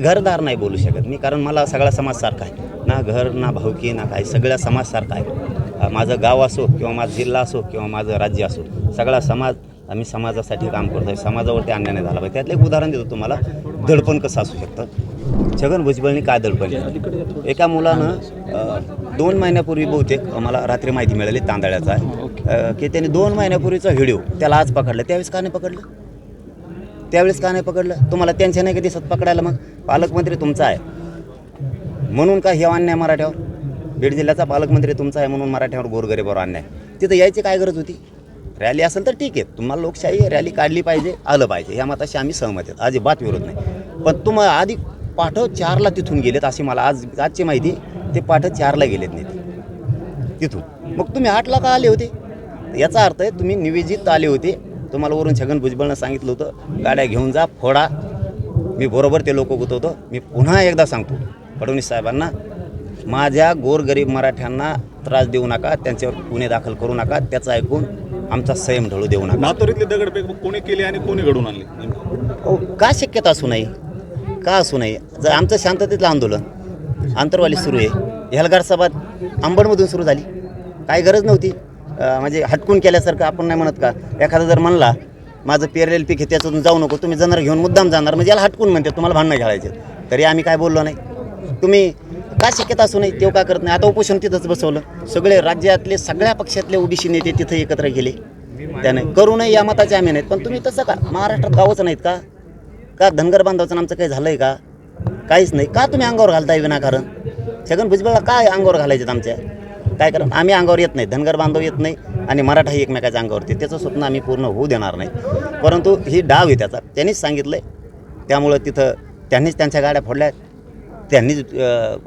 घरदार नाही बोलू शकत मी कारण मला सगळा समाज सारखा आहे. ना घर ना भाऊकी ना काही सगळा समाज सारखा आहे. माझं गाव असो किंवा माझा जिल्हा असो किंवा माझं राज्य असो सगळा समाज आम्ही समाजासाठी काम करतो आहे समाजावरती अन्याय नाही झाला पाहिजे. त्यातलं एक उदाहरण देतो तुम्हाला. दडपण कसं असू शकतं? छगन भुजबळनी काय दडपण केलं? एका मुलानं दोन महिन्यापूर्वी बहुतेक मला रात्री माहिती मिळाली तांदळ्याचा. आहे की त्याने दोन महिन्यापूर्वीचा व्हिडिओ त्याला आज पकडला. त्यावेळेस का नाही पकडलं? त्यावेळेस का नाही पकडलं? तुम्हाला त्यांच्या नाही का दिसत पकडायला मग? पालकमंत्री तुमचा आहे. म्हणून का हे अन्याय मराठ्यावर? बीड जिल्ह्याचा पालकमंत्री तुमचा आहे म्हणून मराठ्यावर गोरगरीबावर अन्याय. तिथं यायची काय गरज होती? रॅली असेल तर ठीक आहे. तुम्हाला लोकशाही रॅली काढली पाहिजे आलं पाहिजे. ह्या मताशी आम्ही सहमत आहेत. अजिबात विरोध नाही. पण तुम्हाला आधी पाठव चारला तिथून गेलेत अशी मला आज आजची माहिती ते पाठव चारला गेलेत नाही तिथून. मग तुम्ही आठला का आले होते? याचा अर्थ आहे तुम्ही निवेदित आले होते. तुम्हाला वरून छगन भुजबळनं सांगितलं होतं गाड्या घेऊन जा फोडा. मी बरोबर ते लोक गुतवतो. मी पुन्हा एकदा सांगतो फडणवीस साहेबांना माझ्या गोरगरीब मराठ्यांना त्रास देऊ नका त्यांच्यावर गुन्हे दाखल करू नका त्याचं ऐकून आमचा संयम ढळू देऊ नका. मातोरीतले दगडफेक कोणी केली आणि कोणी घडून आणली? अहो, का शक्यता असू नये? का असू नये? जर आमचं शांततेतलं आंदोलन आंतरवाली सुरू आहे. हेलगार सभा अंबडमधून सुरू झाली. काही गरज नव्हती. म्हणजे हटकून केल्यासारखं आपण नाही म्हणत का? एखादा जर म्हणला माझं पेरलेलं पीक आहे त्याच्यातून जाऊ नको तुम्ही जनार घेऊन मुद्दाम जाणार. म्हणजे याला हटकून म्हणते तुम्हाला भांडणं घालायचे तरी आम्ही काय बोललो नाही. तुम्ही का शक्यता असू नये तेव्हा का करत नाही? आता उपोषण तिथंच बसवलं. सगळे राज्यातले सगळ्या पक्षातले ओबीसी नेते तिथं एकत्र गेले. त्याने करू नये या मताचे आम्ही नाहीत. पण तुम्ही तसं का? महाराष्ट्रात गावच नाहीत का? का धनगर बांधवाचं आमचं काही झालं आहे का? काहीच नाही. का तुम्ही अंगावर घालताय विनाकारण? छगन भुजबळला काय अंगावर घालायचे आमच्या? काय कारण आम्ही अंगावर येत नाही धनगर बांधव येत नाही आणि मराठाही एकमेकाच्या अंगावर येते त्याचं स्वप्न आम्ही पूर्ण होऊ देणार नाही. परंतु ही डाव आहे त्याचा. त्यांनीच सांगितलं आहे त्यामुळं तिथं त्यांनीच त्यांच्या गाड्या फोडल्या. त्यांनीच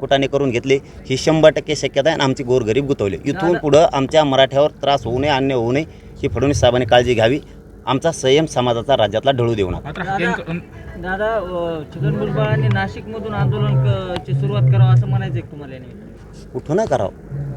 कुटाने करून घेतले. ही शंभर टक्के शक्यता आहे आणि आमची गोरगरीब गुतवली. इथून पुढं आमच्या मराठ्यावर त्रास होऊ नये अन्य होऊ नये ही फडणवीस साहेबांनी काळजी घ्यावी. आमचा संयम समाजाचा राज्यातला ढळू देऊ नका. दादा छगन भुजबळांनी नाशिकमधून आंदोलन ची सुरुवात करावं असं म्हणायचं तुम्हाला याने? कुठं ना करावं.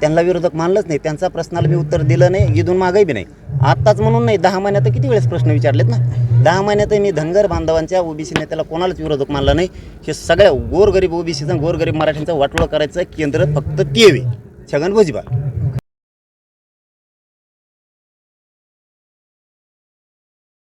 त्यांना विरोधक मानलंच नाही. त्यांचा प्रश्नाला मी उत्तर दिलं नाही इथून मागही बी नाही. आत्ताच म्हणून नाही दहा महिन्यात किती वेळेस प्रश्न विचारलेत ना? दहा महिन्यात मी धनगर बांधवांच्या ओबीसी नेत्याला कोणालाच विरोधक मानला नाही. हे सगळ्या गोरगरीब ओबीसीचा गोरगरीब मराठ्यांचा वाटोळं करायचं केंद्र फक्त टी व्ही छगन भुजबळ.